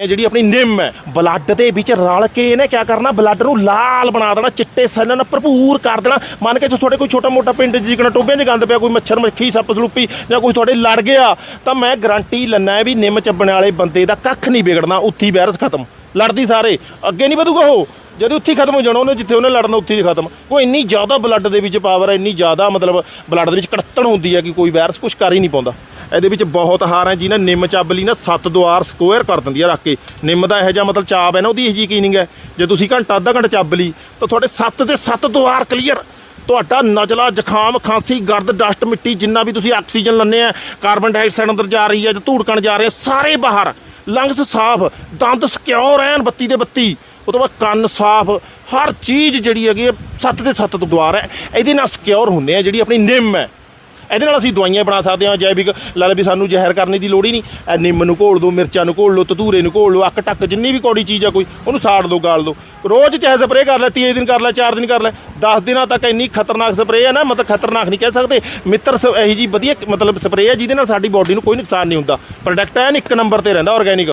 ਇਹ ਜਿਹੜੀ ਆਪਣੀ ਨਿੰਮ ਹੈ ਬਲੱਡ ਦੇ ਵਿੱਚ ਰਲ ਕੇ ਇਹਨੇ ਕੀ ਕਰਨਾ ਬਲੱਡ ਨੂੰ ਲਾਲ ਬਣਾ ਦੇਣਾ, ਚਿੱਟੇ ਸੈੱਲਾਂ ਨਾਲ ਭਰਪੂਰ ਕਰ ਦੇਣਾ। ਮੰਨ ਕੇ ਜੇ ਤੁਹਾਡੇ ਕੋਈ ਛੋਟਾ ਮੋਟਾ ਪਿੰਡ ਜਿਕਣਾ ਟੋਬਿਆਂ 'ਚ ਗੰਦ ਪਿਆ, ਕੋਈ ਮੱਛਰ ਮੱਖੀ, ਸੱਪ ਸਲੂਪੀ ਜਾਂ ਕੋਈ ਤੁਹਾਡੇ ਲੜ ਗਿਆ, ਤਾਂ ਮੈਂ ਗਰੰਟੀ ਲੈਣਾ ਹੈ ਵੀ ਨਿੰਮ ਚੱਬਣ ਵਾਲੇ ਬੰਦੇ ਦਾ ਕੱਖ ਨਹੀਂ ਵਿਗੜਨਾ, ਉੱਥੀ ਹੀ ਵਾਇਰਸ ਖਤਮ। ਲੜਦੀ ਸਾਰੇ, ਅੱਗੇ ਨਹੀਂ ਵਧੂਗਾ ਉਹ। ਜਦੋਂ ਉੱਥੇ ਹੀ ਖਤਮ ਹੋ ਜਾਣਾ, ਉਹਨੇ ਜਿੱਥੇ ਉਹਨੇ ਲੜਨਾ, ਉੱਥੇ ਹੀ ਖਤਮ। ਉਹ ਇੰਨੀ ਜ਼ਿਆਦਾ ਬਲੱਡ ਦੇ ਵਿੱਚ ਪਾਵਰ ਹੈ, ਇੰਨੀ ਜ਼ਿਆਦਾ ਮਤਲਬ ਬਲੱਡ ਦੇ ਵਿੱਚ ਕੜੱਤਣ ਹੁੰਦੀ ਹੈ ਕਿ ਕੋਈ ਵਾਇਰਸ ਕੁਝ ਕਰ ਹੀ ਨਹੀਂ ਪਾਉਂਦਾ। ਇਹਦੇ ਵਿੱਚ ਬਹੁਤ ਹਾਰ ਹੈ ਜਿਹਨੇ ਨਿੰਮ ਚੱਬ ਲਈ ਨਾ ਸੱਤ ਦੁਆਰ ਸਕੁਅਰ ਕਰ ਦਿੰਦੀ ਆ ਰੱਖ ਕੇ। ਨਿੰਮ ਦਾ ਇਹੋ ਜਿਹਾ ਮਤਲਬ ਚਾਬ ਹੈ ਨਾ ਉਹਦੀ ਇਹੋ ਜਿਹੀ ਕੀਨਿੰਗ ਹੈ? ਜੇ ਤੁਸੀਂ ਘੰਟਾ ਅੱਧਾ ਘੰਟਾ ਚੱਬ ਲਈ ਤਾਂ ਤੁਹਾਡੇ ਸੱਤ ਦੇ ਸੱਤ ਦੁਆਰ ਕਲੀਅਰ ਤੁਹਾਡਾ ਨਜ਼ਲਾ ਜ਼ੁਕਾਮ ਖਾਂਸੀ ਗਰਦ ਡਸਟ ਮਿੱਟੀ ਜਿੰਨਾ ਵੀ ਤੁਸੀਂ ਆਕਸੀਜਨ ਲੰਨੇ ਆ ਕਾਰਬਨ ਡਾਈਆਕਸਾਈਡ ਅੰਦਰ ਜਾ ਰਹੀ ਹੈ ਜਾਂ ਧੂੜਕਣ ਜਾ ਰਹੇ ਸਾਰੇ ਬਾਹਰ। ਲੰਗਸ ਸਾਫ਼ ਦੰਦ ਸਿਕਿਉਰ ਐਨ ਬੱਤੀ ਦੇ ਬੱਤੀ। ਉਹ ਤੋਂ ਬਾਅਦ ਕੰਨ ਸਾਫ਼ ਹਰ ਚੀਜ਼ ਜਿਹੜੀ ਹੈਗੀ ਹੈ, ਸੱਤ ਦੇ ਸੱਤ ਦੁਆਰ ਹੈ। ਇਹਦੇ ਨਾਲ ਸਿਕਿਉਰ ਹੁੰਦੇ ਆ ਜਿਹੜੀ ਆਪਣੀ ਨਿੰਮ ਹੈ। ਇਹਦੇ ਨਾਲ ਅਸੀਂ ਦਵਾਈਆਂ ਬਣਾ ਸਕਦੇ ਹਾਂ, ਜੈਵਿਕ ਲਾ ਲੈ ਵੀ ਸਾਨੂੰ ਜ਼ਹਿਰ ਕਰਨ ਦੀ ਲੋੜ ਹੀ ਨਹੀਂ। ਇਹ ਨਿੰਮ ਨੂੰ ਘੋਲ ਦਿਓ ਮਿਰਚਾਂ ਨੂੰ ਘੋਲ ਲਓ ਤਤੂਰੇ ਨੂੰ ਘੋਲ ਲਓ, ਅੱਕ ਟੱਕ ਜਿੰਨੀ ਵੀ ਕੌੜੀ ਚੀਜ਼ ਆ ਕੋਈ, ਉਹਨੂੰ ਸਾੜ ਦਿਓ ਗਾਲ ਦਿਓ ਰੋਜ਼ ਚਾਹੇ ਸਪਰੇਅ ਕਰ ਲੈ 30 ਦਿਨ ਕਰ ਲੈ 4 ਦਿਨ ਕਰ ਲੈ 10 ਦਿਨਾਂ ਤੱਕ ਇੰਨੀ ਖਤਰਨਾਕ ਸਪਰੇਅ ਹੈ ਨਾ, ਮਤਲਬ ਖਤਰਨਾਕ ਨਹੀਂ ਕਹਿ ਸਕਦੇ। ਮਿੱਤਰ ਸ- ਇਹੀ ਜੀ ਵਧੀਆ ਮਤਲਬ ਸਪਰੇਅ ਹੈ ਜਿਹਦੇ ਨਾਲ ਸਾਡੀ ਬਾਡੀ ਨੂੰ ਕੋਈ ਨੁਕਸਾਨ ਨਹੀਂ ਹੁੰਦਾ। ਪ੍ਰੋਡਕਟ ਐਨ ਇੱਕ ਨੰਬਰ ਤੇ ਰਹਿੰਦਾ ਆਰਗੈਨਿਕ